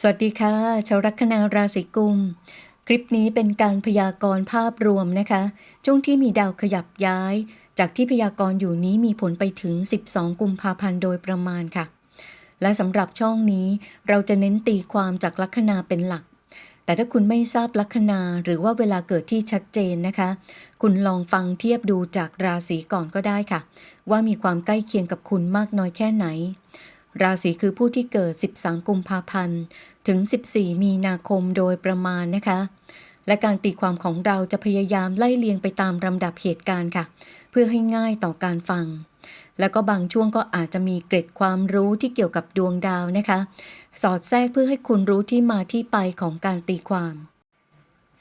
สวัสดีค่ะชาวลัคนาราศีกุม คลิปนี้เป็นการพยากรณ์ภาพรวมนะคะช่วงที่มีดาวขยับย้าย จากที่พยากรณ์อยู่นี้มีผลไปถึง 12 กุมภาพันธ์โดยประมาณค่ะ และสำหรับช่องนี้เราจะเน้นตีความจากลัคนาเป็นหลัก แต่ถ้าคุณไม่ทราบลัคนาหรือว่าเวลาเกิดที่ชัดเจนนะคะ คุณลองฟังเทียบดูจากราศีก่อนก็ได้ค่ะ ว่ามีความใกล้เคียงกับคุณมากน้อยแค่ไหน ราศีคือผู้ที่เกิด 13 กุมภาพันธ์ ถึง 14 มีนาคมโดยประมาณนะคะ และการตีความของเราจะพยายามไล่เลียงไปตามลำดับเหตุการณ์ค่ะ เพื่อให้ง่ายต่อการฟัง แล้วก็บางช่วงก็อาจจะมีเกร็ดความรู้ที่เกี่ยวกับดวงดาวนะคะ สอดแทรกเพื่อให้คุณรู้ที่มาที่ไปของการตีความ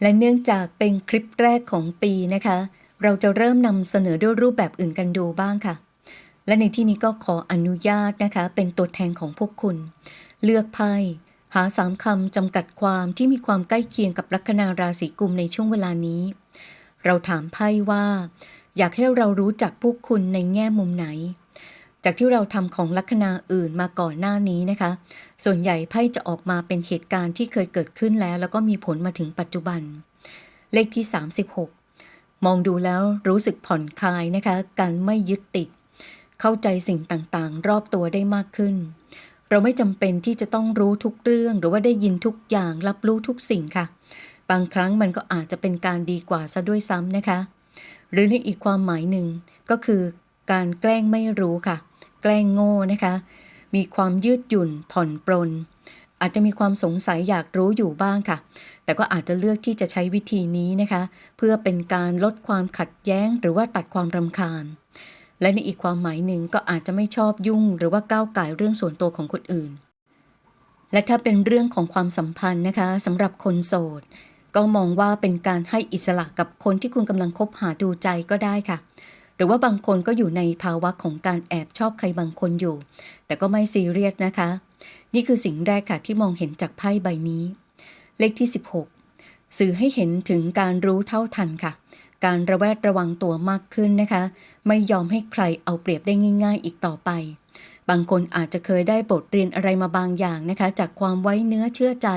และเนื่องจากเป็นคลิปแรกของปีนะคะ เราจะเริ่มนำเสนอด้วยรูปแบบอื่นกันดูบ้างค่ะ และในที่นี้ก็ขออนุญาตนะคะ เป็นตัวแทนของพวกคุณ เลือกไพ่หาสามคำจำกัดความที่มีความใกล้เคียงกับลัคนาราศีกุมในช่วงเวลานี้ เราถามไพ่ว่า อยากให้เรารู้จักพวกคุณในแง่มุมไหน จากที่เราทำของลัคนาอื่นมาก่อนหน้านี้นะคะ ส่วนใหญ่ไพ่จะออกมาเป็นเหตุการณ์ที่เคยเกิดขึ้นแล้ว แล้วก็มีผลมาถึงปัจจุบัน เลขที่ 36 มองดูแล้วรู้สึกผ่อนคลายนะคะ การไม่ยึดติด เข้าใจสิ่งต่างๆ รอบตัวได้มากขึ้น เราไม่จำเป็นที่จะต้องรู้ทุกเรื่องหรือว่าได้ยินทุกอย่างรับรู้ทุกสิ่งค่ะ บางครั้งมันก็อาจจะเป็นการดีกว่าซะด้วยซ้ำนะคะ หรือในอีกความหมายหนึ่งก็คือการแกล้งไม่รู้ค่ะ แกล้งโง่นะคะ มีความยืดหยุ่นผ่อนปรนอาจจะมีความสงสัยอยากรู้อยู่บ้างค่ะ แต่ก็อาจจะเลือกที่จะใช้วิธีนี้นะคะ เพื่อเป็นการลดความขัดแย้งหรือว่าตัดความรำคาญ และในอีกความหมายหนึ่งก็อาจจะไม่ชอบยุ่ง หรือว่าก้าวไก่ายเรื่องส่วนตัวของคนอื่น และถ้าเป็นเรื่องของความสัมพันธ์นะคะสำหรับคนโสด ก็มองว่าเป็นการให้อิสระกับคนที่คุณกำลังคบหาดูใจก็ได้ค่ะ หรือว่าบางคนก็อยู่ในภาวะของการแอบชอบใครบางคนอยู่ แต่ก็ไม่ซีเรียสนะคะ นี่คือสิ่งแรกค่ะที่มองเห็นจากไพ่ใบนี้ เลขที่ 16 สื่อให้เห็นถึงการรู้เท่าทันค่ะ การระแวดระวังตัวมากขึ้นนะคะ ไม่ยอมให้ใครเอาเปรียบได้ง่าย ๆ อีกต่อไป บางคนอาจจะเคยได้บทเรียนอะไรมาบางอย่างนะคะ จากความไว้เนื้อเชื่อใจ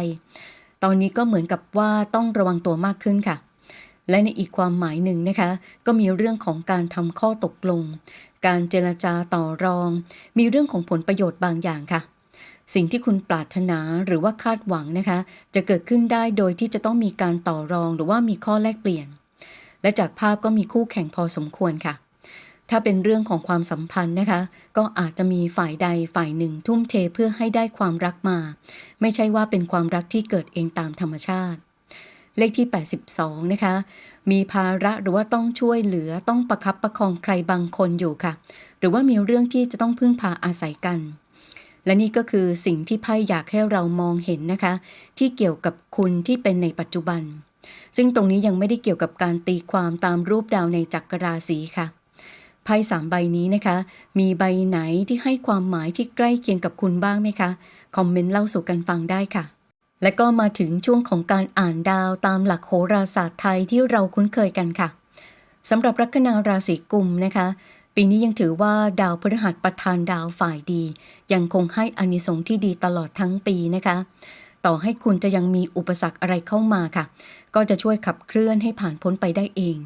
ตอนนี้ก็เหมือนกับว่าต้องระวังตัวมากขึ้นค่ะ และในอีกความหมายหนึ่งนะคะ ก็มีเรื่องของการทำข้อตกลง การเจรจาต่อรอง มีเรื่องของผลประโยชน์บางอย่างค่ะสิ่งที่คุณปรารถนาหรือว่าคาดหวังนะคะ จะเกิดขึ้นได้โดยที่จะต้องมีการต่อรองหรือว่ามีข้อแลกเปลี่ยน และจากภาพก็มีคู่แข่งพอสมควรค่ะ ถ้าเป็นเรื่องของความสัมพันธ์นะคะ ก็อาจจะมีฝ่ายใดฝ่ายหนึ่งทุ่มเทเพื่อให้ได้ความรักมา ไม่ใช่ว่าเป็นความรักที่เกิดเองตามธรรมชาติ เลขที่ 82 นะคะ มีภาระหรือว่าต้องช่วยเหลือต้องประคับประคองใครบางคนอยู่ค่ะ หรือว่ามีเรื่องที่จะต้องพึ่งพาอาศัยกัน และนี่ก็คือสิ่งที่ไพ่อยากให้เรามองเห็นนะคะ ที่เกี่ยวกับคุณที่เป็นในปัจจุบัน ซึ่งตรงนี้ยังไม่ได้เกี่ยวกับการตีความตามรูปดาวในจักรราศีค่ะ ไพ่สามใบนี้นะคะ มีใบไหนที่ให้ความหมายที่ใกล้เคียงกับคุณบ้างไหมคะ คอมเมนต์เล่าสู่กันฟังได้ค่ะ และก็มาถึงช่วงของการอ่านดาวตามหลักโหราศาสตร์ไทยที่เราคุ้นเคยกันค่ะสำหรับลัคนาราศีกุมนะคะ ปีนี้ยังถือว่าดาวพฤหัสประธานดาวฝ่ายดี ยังคงให้อานิสงส์ที่ดีตลอดทั้งปีนะคะ ต่อให้คุณจะยังมีอุปสรรคอะไรเข้ามาค่ะ ก็จะช่วยขับเคลื่อนให้ผ่านพ้นไปได้เอง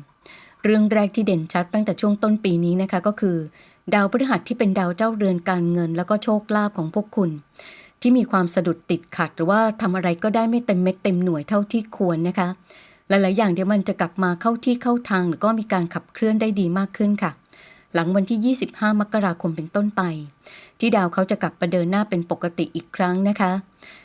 เรื่องแรกที่เด่นชัดตั้งแต่ช่วงต้นปีนี้นะคะก็คือ ดาวพฤหัสที่เป็นดาวเจ้าเรือนการเงิน แล้วก็โชคลาภของพวกคุณ ที่มีความสะดุดติดขัด หรือว่าทำอะไรก็ได้ไม่เต็มเม็ดเต็มหน่วยเท่าที่ควรนะคะ หลาย ๆ อย่างเดี๋ยวมันจะกลับมาเข้าที่เข้าทางหรือก็มีการขับเคลื่อนได้ดีมากขึ้นค่ะ หลังวันที่ 25 มกราคมเป็นต้นไป ที่ดาวเขาจะกลับมาเดินหน้าเป็นปกติอีกครั้งนะคะ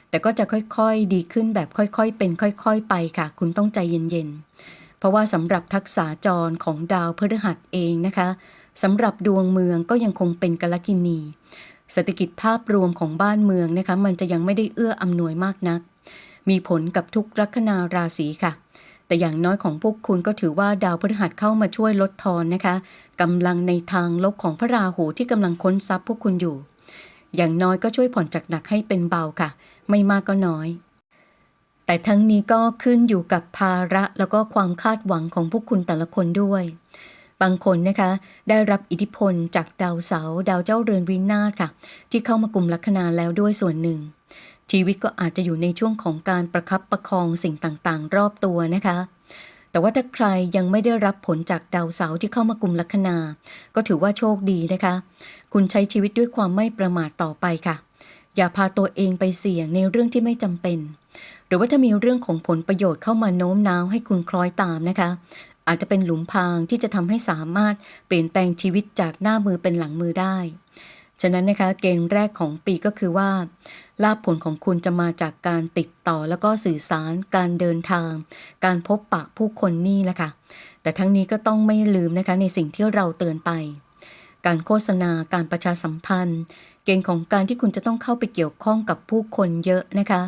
แต่ก็จะค่อย ๆ ดีขึ้นแบบค่อย ๆ เป็นค่อย ๆ ไปค่ะ คุณต้องใจเย็น ๆ ราะว่าสำหรับทักษะจรของดาวพฤหัสเองนะคะสำหรับดวงเมืองก็ยังคงเป็นกลกินีเศรษฐกิจภาพรวมของบ้านเมืองนะคะ มันจะยังไม่ได้เอื้ออำนวยมากนัก มีผลกับทุกลัคนาราศีค่ะ แต่อย่างน้อยของพวกคุณก็ถือว่าดาวพฤหัสเข้ามาช่วยลดทอนนะคะกำลังในทางลบของพระราหูที่กำลังค้นทรัพย์พวกคุณอยู่ อย่างน้อยก็ช่วยผ่อนจากหนักให้เป็นเบาค่ะ ไม่มากก็น้อย แต่ทั้งนี้ก็ขึ้นอยู่กับภาระแล้วก็ความคาดหวังของพวกคุณแต่ละคนด้วย บางคนนะคะได้รับอิทธิพลจากดาวเสาดาวเจ้าเรือนวินาศค่ะ ที่เข้ามากลุ่มลัคนาแล้วด้วยส่วนหนึ่ง ชีวิตก็อาจจะอยู่ในช่วงของการประคับประคองสิ่งต่างๆ รอบตัวนะคะ แต่ว่าถ้าใครยังไม่ได้รับผลจากดาวเสาที่เข้ามากลุ่มลัคนา ก็ถือว่าโชคดีนะคะ คุณใช้ชีวิตด้วยความไม่ประมาทต่อไปค่ะ อย่าพาตัวเองไปเสี่ยงในเรื่องที่ไม่จำเป็น หรือว่าถ้ามีเรื่องของผลประโยชน์เข้ามาโน้มน้าวให้คุณคล้อยตามนะคะ อาจจะเป็นหลุมพรางที่จะทำให้สามารถเปลี่ยนแปลงชีวิตจากหน้ามือเป็นหลังมือได้ ฉะนั้นนะคะเกณฑ์แรกของปีก็คือว่าลาภผลของคุณจะมาจากการติดต่อแล้วก็สื่อสาร การเดินทาง การพบปะผู้คนนี่แหละค่ะ แต่ทั้งนี้ก็ต้องไม่ลืมนะคะในสิ่งที่เราเตือนไป การโฆษณา การประชาสัมพันธ์ เกณฑ์ของการที่คุณจะต้องเข้าไปเกี่ยวข้องกับผู้คนเยอะนะคะ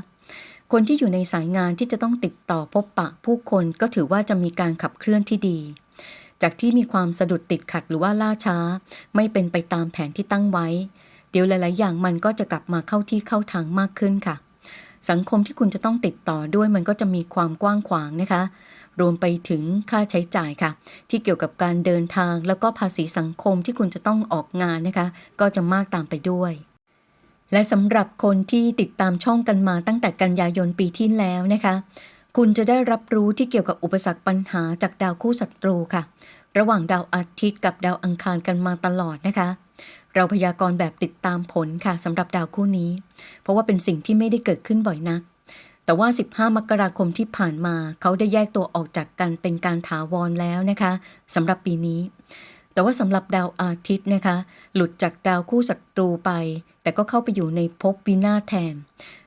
คนที่อยู่ในสายงานที่จะต้องติดต่อพบปะผู้คนก็ถือว่าจะมีการขับเคลื่อนที่ดี จากที่มีความสะดุดติดขัดหรือว่าล่าช้า ไม่เป็นไปตามแผนที่ตั้งไว้ เดี๋ยวหลาย ๆ อย่างมันก็จะกลับมาเข้าที่เข้าทางมากขึ้นค่ะ สังคมที่คุณจะต้องติดต่อด้วยมันก็จะมีความกว้างขวางนะคะ รวมไปถึงค่าใช้จ่ายค่ะ ที่เกี่ยวกับการเดินทางแล้วก็ภาษีสังคมที่คุณจะต้องออกงานนะคะ ก็จะมากตามไปด้วย และสำหรับคนที่ติดตามช่องกันมาตั้งแต่กันยายนปีที่แล้วนะคะ คุณจะได้รับรู้ที่เกี่ยวกับอุปสรรคปัญหาจากดาวคู่ศัตรูค่ะ ระหว่างดาวอาทิตย์กับดาวอังคารกันมาตลอดนะคะ เราพยากรณ์แบบติดตามผลค่ะสำหรับดาวคู่นี้ เพราะว่าเป็นสิ่งที่ไม่ได้เกิดขึ้นบ่อยนัก แต่ว่า 15 มกราคมที่ผ่านมา เขาได้แยกตัวออกจากกันเป็นการถาวรแล้วนะคะสำหรับปีนี้ แต่ว่าสำหรับดาวอาทิตย์นะคะ หลุดจากดาวคู่ศัตรูไป แต่ก็เข้าไปอยู่ในภพวินาศแทน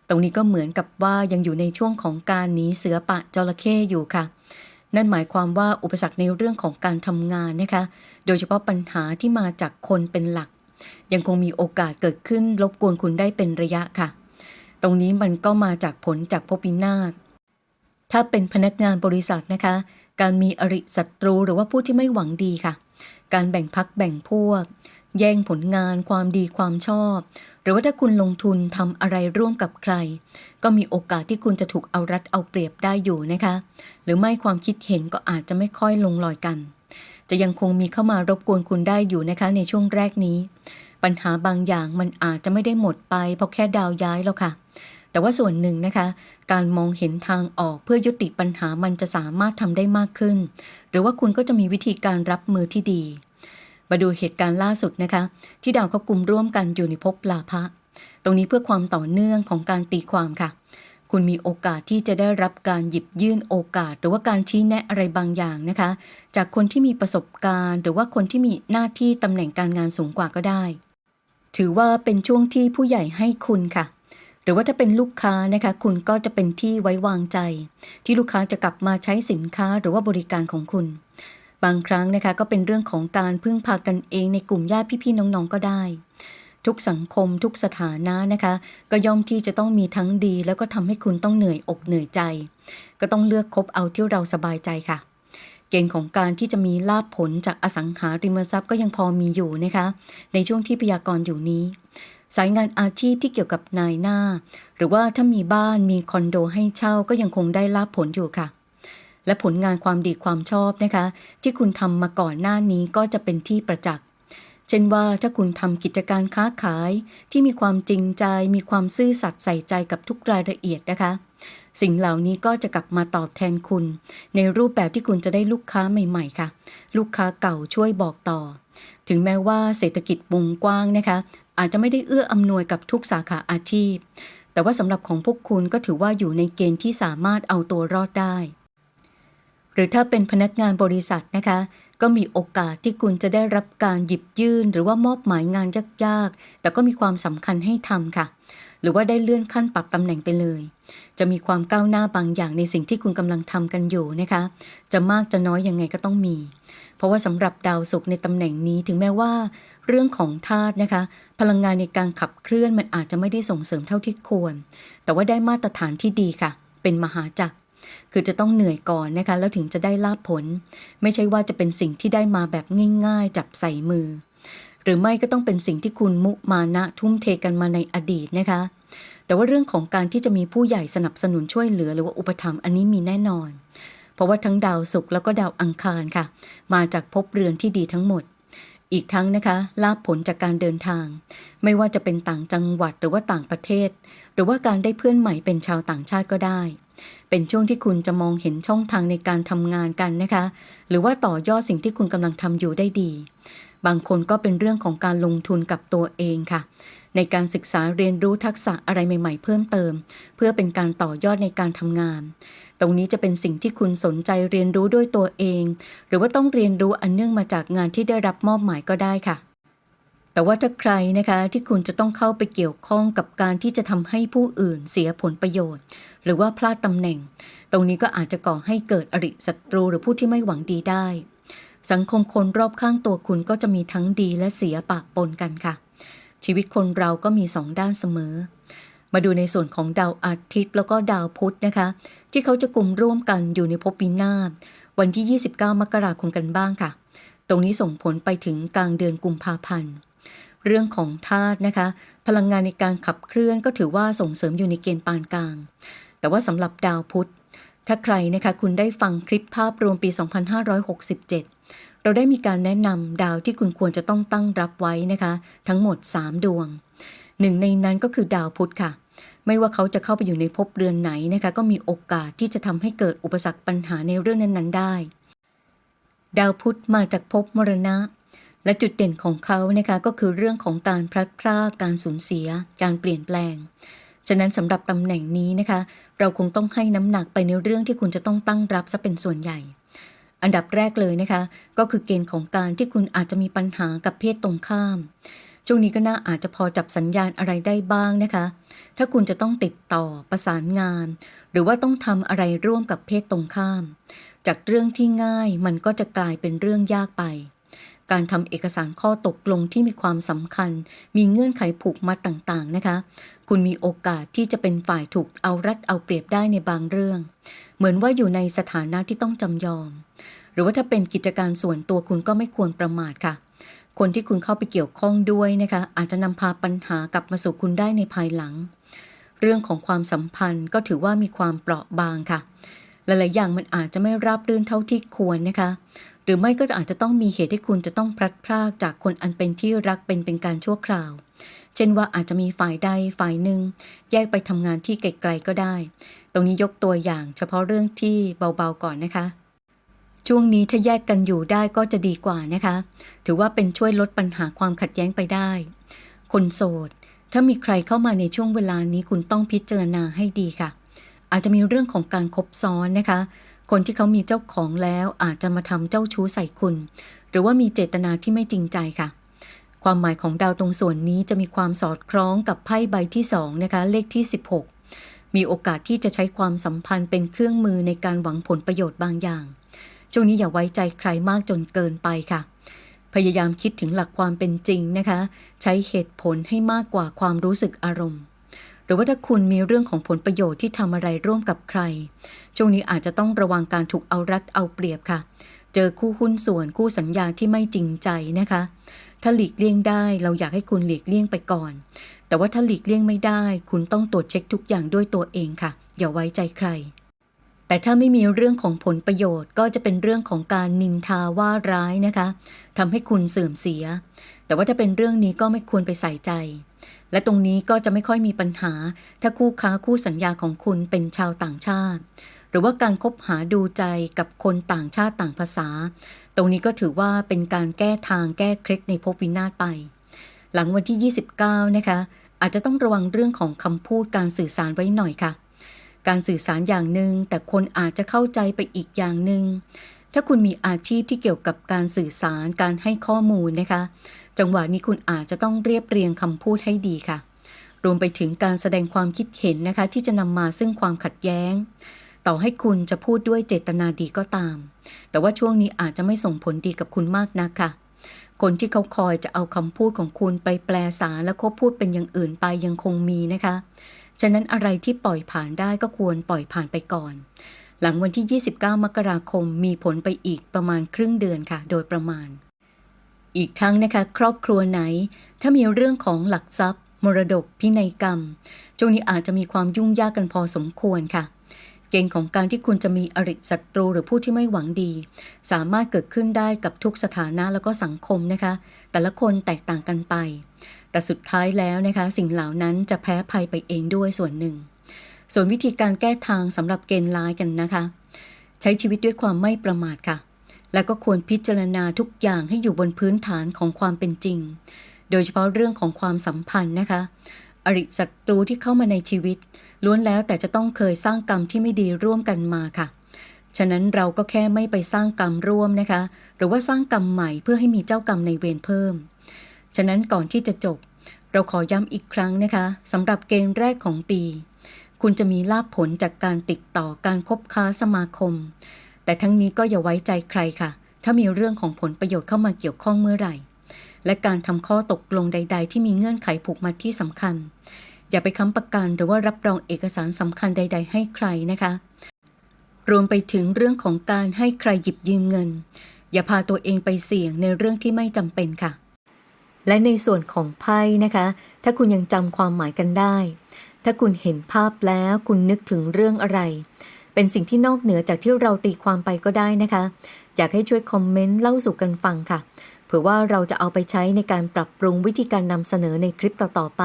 ตรงนี้ก็เหมือนกับว่ายังอยู่ในช่วงของการหนีเสือปะจระเข้อยู่ค่ะ นั่นหมายความว่าอุปสรรคในเรื่องของการทำงานนะคะ โดยเฉพาะปัญหาที่มาจากคนเป็นหลัก ยังคงมีโอกาสเกิดขึ้นรบกวนคุณได้เป็นระยะค่ะ ตรงนี้มันก็มาจากผลจากภพวินาศถ้าเป็นพนักงานบริษัทนะคะ การมีอริศัตรูหรือว่าผู้ที่ไม่หวังดีค่ะ การแบ่งพักแบ่งพวก แย่งผลงานความดีความชอบ หรือว่าถ้าคุณลงทุนทำอะไรร่วมกับใคร ก็มีโอกาสที่คุณจะถูกเอารัดเอาเปรียบได้อยู่นะคะ หรือไม่ความคิดเห็นก็อาจจะไม่ค่อยลงรอยกัน จะยังคงมีเข้ามารบกวนคุณได้อยู่นะคะในช่วงแรกนี้ ปัญหาบางอย่างมันอาจจะไม่ได้หมดไป เพราะแค่ดาวย้ายแล้วค่ะแต่ว่าส่วนหนึ่งนะคะ การมองเห็นทางออกเพื่อยุติปัญหามันจะสามารถทำได้มากขึ้น หรือว่าคุณก็จะมีวิธีการรับมือที่ดี มาดูเหตุการณ์ล่าสุดนะคะ ที่ดาวเขากลุ่มร่วมกันอยู่ในภพลาภะตรงนี้เพื่อความต่อเนื่องของการตีความค่ะ คุณมีโอกาสที่จะได้รับการหยิบยื่นโอกาส หรือว่าการชี้แนะอะไรบางอย่างนะคะ จากคนที่มีประสบการณ์ หรือว่าคนที่มีหน้าที่ตำแหน่งการงานสูงกว่าก็ได้ ถือว่าเป็นช่วงที่ผู้ใหญ่ให้คุณค่ะ หรือว่าถ้าเป็นลูกค้านะคะคุณก็จะเป็นที่ไว้วางใจ ที่ลูกค้าจะกลับมาใช้สินค้าหรือว่าบริการของคุณ บางครั้งนะคะก็เป็นเรื่องของการพึ่งพากันเองในกลุ่มญาติพี่ๆน้องๆก็ได้ ทุกสังคมทุกสถานะนะคะ ก็ย่อมที่จะต้องมีทั้งดี แล้วก็ทำให้คุณต้องเหนื่อยอกเหนื่อยใจ ก็ต้องเลือกคบเอาที่เราสบายใจค่ะเกณฑ์ของการที่จะมีลาภผลจากอสังหาริมทรัพย์ก็ยังพอมีอยู่นะคะ ในช่วงที่พยากรณ์อยู่นี้ สายงานอาชีพที่เกี่ยวกับนายหน้า หรือว่าถ้ามีบ้านมีคอนโดให้เช่าก็ยังคงได้ลาภผลอยู่ค่ะ และผลงานความดีความชอบนะคะ ที่คุณทำมาก่อนหน้านี้ก็จะเป็นที่ประจักษ์เช่นว่าถ้าคุณทำกิจการค้าขายที่มีความจริงใจ มีความซื่อสัตย์ใส่ใจกับทุกรายละเอียดนะคะ สิ่งเหล่านี้ก็จะกลับมาตอบแทนคุณ ในรูปแบบที่คุณจะได้ลูกค้าใหม่ ๆ ค่ะ ลูกค้าเก่าช่วยบอกต่อ ถึงแม้ว่าเศรษฐกิจวงกว้างนะคะ อาจจะไม่ได้เอื้ออำนวยกับทุกสาขาอาชีพ แต่ว่าสำหรับของพวกคุณก็ถือว่าอยู่ในเกณฑ์ที่สามารถเอาตัวรอดได้ หรือถ้าเป็นพนักงานบริษัทนะคะ ก็มีโอกาสที่คุณจะได้รับการหยิบยื่น หรือว่ามอบหมายงานยากๆ แต่ก็มีความสำคัญให้ทำค่ะ หรือว่าได้เลื่อนขั้นปรับตำแหน่งไปเลย จะมีความก้าวหน้าบางอย่างในสิ่งที่คุณกำลังทำกันอยู่นะคะ จะมากจะน้อยยังไงก็ต้องมี เพราะว่าสำหรับดาวศุกร์ในตำแหน่งนี้ถึงแม้ว่า เรื่องของธาตุนะคะ พลังงานในการขับเคลื่อนมันอาจจะไม่ได้ส่งเสริมเท่าที่ควร แต่ว่าได้มาตรฐานที่ดีค่ะ เป็นมหาจักรคือจะต้องเหนื่อยก่อนนะคะ แล้วถึงจะได้ลาภผล ไม่ใช่ว่าจะเป็นสิ่งที่ได้มาแบบง่าย ๆ จับใส่มือ หรือไม่ก็ต้องเป็นสิ่งที่คุณมุมานะทุ่มเทกันมาในอดีตนะคะ แต่ว่าเรื่องของการที่จะมีผู้ใหญ่สนับสนุนช่วยเหลือหรือว่าอุปถัมภ์อันนี้มีแน่นอน ราะว่าทั้งดาวศุกร์แล้วก็ดาวอังคารค่ะ มาจากภพเรือนที่ดีทั้งหมด อีกทั้งนะคะลาภผลจากการเดินทาง ไม่ว่าจะเป็นต่างจังหวัดหรือว่าต่างประเทศ หรือว่าการได้เพื่อนใหม่เป็นชาวต่างชาติก็ได้ เป็นช่วงที่คุณจะมองเห็นช่องทางในการทำงานกันนะคะ หรือว่าต่อยอดสิ่งที่คุณกำลังทำอยู่ได้ดี บางคนก็เป็นเรื่องของการลงทุนกับตัวเองค่ะในการศึกษาเรียนรู้ทักษะอะไรใหม่ ๆ เพิ่มเติม เพื่อเป็นการต่อยอดในการทำงาน ตรงนี้จะเป็นสิ่งที่คุณสนใจเรียนรู้ด้วยตัวเอง หรือว่าต้องเรียนรู้อันเนื่องมาจากงานที่ได้รับมอบหมายก็ได้ค่ะ แต่ว่าถ้าใครนะคะที่คุณจะต้องเข้าไปเกี่ยวข้องกับการที่จะทำให้ผู้อื่นเสียผลประโยชน์ หรือว่าพลาดตำแหน่ง ตรงนี้ก็อาจจะก่อให้เกิดอริศัตรูหรือผู้ที่ไม่หวังดีได้ สังคมคนรอบข้างตัวคุณก็จะมีทั้งดีและเสียปะปนกันค่ะ ชีวิตคนเราก็มีสองด้านเสมอ มาดูในส่วนของดาวอาทิตย์แล้วก็ดาวพุธนะคะ ที่เขาจะกลุ่มร่วมกันอยู่ในภพวินาศวันที่ 29 มกราคมกันบ้างค่ะ ตรงนี้ส่งผลไปถึงกลางเดือนกุมภาพันธ์ เรื่องของธาตุนะคะ พลังงานในการขับเคลื่อนก็ถือว่าส่งเสริมอยู่ในเกณฑ์ปานกลาง แต่ว่าสำหรับดาวพุธ ถ้าใครนะคะคุณได้ฟังคลิปภาพรวมปี 2567เราได้มีการแนะนำดาวที่คุณควรจะต้องตั้งรับไว้นะคะ ทั้งหมด 3 ดวง หนึ่งในนั้นก็คือดาวพุธค่ะ ไม่ว่าเขาจะเข้าไปอยู่ในภพเรือนไหนนะคะ ก็มีโอกาสที่จะทำให้เกิดอุปสรรคปัญหาในเรื่องนั้นๆ ได้ ดาวพุธมาจากภพมรณะ และจุดเด่นของเขานะคะก็คือเรื่องของการพลัดพรากการสูญเสีย การเปลี่ยนแปลง ฉะนั้นสำหรับตำแหน่งนี้นะคะ เราคงต้องให้น้ำหนักไปในเรื่องที่คุณจะต้องตั้งรับซะเป็นส่วนใหญ่อันดับแรกเลยนะคะ ก็คือเกณฑ์ของการที่คุณอาจจะมีปัญหากับเพศตรงข้าม ช่วงนี้ก็น่าอาจจะพอจับสัญญาณอะไรได้บ้างนะคะ ถ้าคุณจะต้องติดต่อประสานงาน หรือว่าต้องทำอะไรร่วมกับเพศตรงข้าม จากเรื่องที่ง่ายมันก็จะกลายเป็นเรื่องยากไป การทำเอกสารข้อตกลงที่มีความสำคัญ มีเงื่อนไขผูกมัดต่างๆนะคะ คุณมีโอกาสที่จะเป็นฝ่ายถูกเอารัดเอาเปรียบได้ในบางเรื่อง เหมือนว่าอยู่ในสถานะที่ต้องจำยอม หรือว่าถ้าเป็นกิจการส่วนตัวคุณก็ไม่ควรประมาทค่ะ คนที่คุณเข้าไปเกี่ยวข้องด้วยนะคะอาจจะนำพาปัญหากลับมาสู่คุณได้ในภายหลัง เรื่องของความสัมพันธ์ก็ถือว่ามีความเปราะบางค่ะ หลายๆอย่างมันอาจจะไม่ราบรื่นเท่าที่ควรนะคะ หรือไม่ก็อาจจะต้องมีเหตุให้คุณจะต้องพลัดพรากจากคนอันเป็นที่รักเป็นเป็นการชั่วคราว เช่นว่าอาจจะมีฝ่ายใดฝ่ายหนึ่งแยกไปทำงานที่ไกลๆก็ได้ ตรงนี้ยกตัวอย่าง เฉพาะเรื่องที่เบาๆก่อนนะคะ ช่วงนี้ถ้าแยกกันอยู่ได้ก็จะดีกว่านะคะ ถือว่าเป็นช่วยลดปัญหาความขัดแย้งไปได้ คนโสด ถ้ามีใครเข้ามาในช่วงเวลานี้คุณต้องพิจารณาให้ดีค่ะ อาจจะมีเรื่องของการคบซ้อนนะคะ คนที่เขามีเจ้าของแล้วอาจจะมาทำเจ้าชู้ใส่คุณ หรือว่ามีเจตนาที่ไม่จริงใจค่ะ ความหมายของดาวตรงส่วนนี้จะมีความสอดคล้องกับไพ่ใบที่2นะคะ เลขที่ 16 มีโอกาสที่จะใช้ความสัมพันธ์เป็นเครื่องมือในการหวังผลประโยชน์บางอย่าง ช่วงนี้อย่าไว้ใจใครมากจนเกินไปค่ะ พยายามคิดถึงหลักความเป็นจริงนะคะ ใช้เหตุผลให้มากกว่าความรู้สึกอารมณ์ หรือว่าถ้าคุณมีเรื่องของผลประโยชน์ที่ทำอะไรร่วมกับใคร ช่วงนี้อาจจะต้องระวังการถูกเอารัดเอาเปรียบค่ะ เจอคู่หุ้นส่วนคู่สัญญาที่ไม่จริงใจนะคะ ถ้าหลีกเลี่ยงได้เราอยากให้คุณหลีกเลี่ยงไปก่อน แต่ว่าถ้าหลีกเลี่ยงไม่ได้ คุณต้องตรวจเช็คทุกอย่างด้วยตัวเองค่ะ อย่าไว้ใจใคร แต่ถ้าไม่มีเรื่องของผลประโยชน์ ก็จะเป็นเรื่องของการนินทาว่าร้ายนะคะทำให้คุณเสื่อมเสีย แต่ว่าถ้าเป็นเรื่องนี้ก็ไม่ควรไปใส่ใจ และตรงนี้ก็จะไม่ค่อยมีปัญหา ถ้าคู่ค้าคู่สัญญาของคุณเป็นชาวต่างชาติ หรือว่าการคบหาดูใจกับคนต่างชาติต่างภาษา ตรงนี้ก็ถือว่าเป็นการแก้ทางแก้เคล็ดในภพวินาศไป หลังวันที่ 29 นะคะอาจจะต้องระวังเรื่องของคำพูดการสื่อสารไว้หน่อยค่ะ การสื่อสารอย่างหนึ่งแต่คนอาจจะเข้าใจไปอีกอย่างหนึ่งถ้าคุณมีอาชีพที่เกี่ยวกับการสื่อสารการให้ข้อมูลนะคะ จังหวะนี้คุณอาจจะต้องเรียบเรียงคำพูดให้ดีค่ะ รวมไปถึงการแสดงความคิดเห็นนะคะ ที่จะนำมาซึ่งความขัดแย้ง ต่อให้คุณจะพูดด้วยเจตนาดีก็ตาม แต่ว่าช่วงนี้อาจจะไม่ส่งผลดีกับคุณมากนักค่ะ คนที่เขาคอยจะเอาคำพูดของคุณไปแปลสารแล้วก็พูดเป็นอย่างอื่นไปยังคงมีนะคะ ฉะนั้นอะไรที่ปล่อยผ่านได้ก็ควรปล่อยผ่านไปก่อน หลังวันที่ 29 มกราคมมีผลไปอีกประมาณครึ่งเดือนค่ะ โดยประมาณ อีกทั้งนะคะ ครอบครัวไหน ถ้ามีเรื่องของหลักทรัพย์ มรดกพินัยกรรมช่วงนี้อาจจะมีความยุ่งยากกันพอสมควรค่ะเกณฑ์ของการที่คุณจะมีอริศัตรูหรือผู้ที่ไม่หวังดี สามารถเกิดขึ้นได้กับทุกสถานะแล้วก็สังคมนะคะ แต่ละคนแตกต่างกันไป แต่สุดท้ายแล้วนะคะ สิ่งเหล่านั้นจะแพ้ภัยไปเองด้วยส่วนหนึ่ง ส่วนวิธีการแก้ทางสำหรับเกณฑ์ร้ายกันนะคะ ใช้ชีวิตด้วยความไม่ประมาทค่ะ แล้วก็ควรพิจารณาทุกอย่างให้อยู่บนพื้นฐานของความเป็นจริง โดยเฉพาะเรื่องของความสัมพันธ์นะคะ อริศัตรูที่เข้ามาในชีวิต ล้วนแล้วแต่จะต้องเคยสร้างกรรมที่ไม่ดีร่วมกันมาค่ะฉะนั้นเราก็แค่ไม่ไปสร้างกรรมร่วมนะคะ หรือว่าสร้างกรรมใหม่เพื่อให้มีเจ้ากรรมในเวรเพิ่ม ฉะนั้นก่อนที่จะจบ เราขอย้ำอีกครั้งนะคะสำหรับเกณฑ์แรกของปี คุณจะมีลาภผลจากการติดต่อการคบค้าสมาคม แต่ทั้งนี้ก็อย่าไว้ใจใครค่ะ ถ้ามีเรื่องของผลประโยชน์เข้ามาเกี่ยวข้องเมื่อไหร่ และการทำข้อตกลงใด ๆ ที่มีเงื่อนไขผูกมัดที่สำคัญ อย่าไปค้ำประกันหรือว่ารับรองเอกสารสำคัญใด ๆ ให้ใครนะคะรวมไปถึงเรื่องของการให้ใครหยิบยืมเงิน อย่าพาตัวเองไปเสี่ยงในเรื่องที่ไม่จำเป็นค่ะ และในส่วนของไพ่นะคะ ถ้าคุณยังจำความหมายกันได้ ถ้าคุณเห็นภาพแล้วคุณนึกถึงเรื่องอะไร เป็นสิ่งที่นอกเหนือจากที่เราตีความไปก็ได้นะคะ อยากให้ช่วยคอมเมนต์เล่าสู่กันฟังค่ะ เผื่อว่าเราจะเอาไปใช้ในการปรับปรุงวิธีการนำเสนอในคลิปต่อๆไป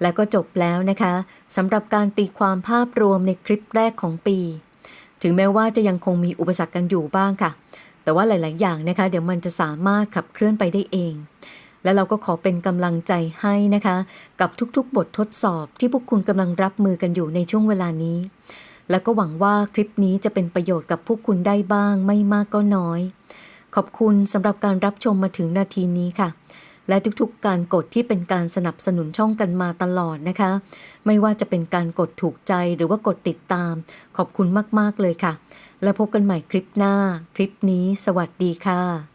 และก็จบแล้วนะคะสำหรับการตีความภาพรวมในคลิปแรกของปี ถึงแม้ว่าจะยังคงมีอุปสรรคกันอยู่บ้างค่ะ แต่ว่าหลาย ๆ อย่างนะคะ เดี๋ยวมันจะสามารถขับเคลื่อนไปได้เอง และเราก็ขอเป็นกำลังใจให้นะคะ กับทุกๆ บททดสอบที่พวกคุณกำลังรับมือกันอยู่ในช่วงเวลานี้ แล้วก็หวังว่าคลิปนี้จะเป็นประโยชน์กับพวกคุณได้บ้าง ไม่มากก็น้อย ขอบคุณสำหรับการรับชมมาถึงนาทีนี้ค่ะ และทุกๆ การกดที่เป็นการสนับสนุนช่องกันมาตลอดนะคะ ไม่ว่าจะเป็นการกดถูกใจหรือว่ากดติดตาม ขอบคุณมากๆเลยค่ะ แล้วพบกันใหม่คลิปหน้า คลิปนี้ สวัสดีค่ะ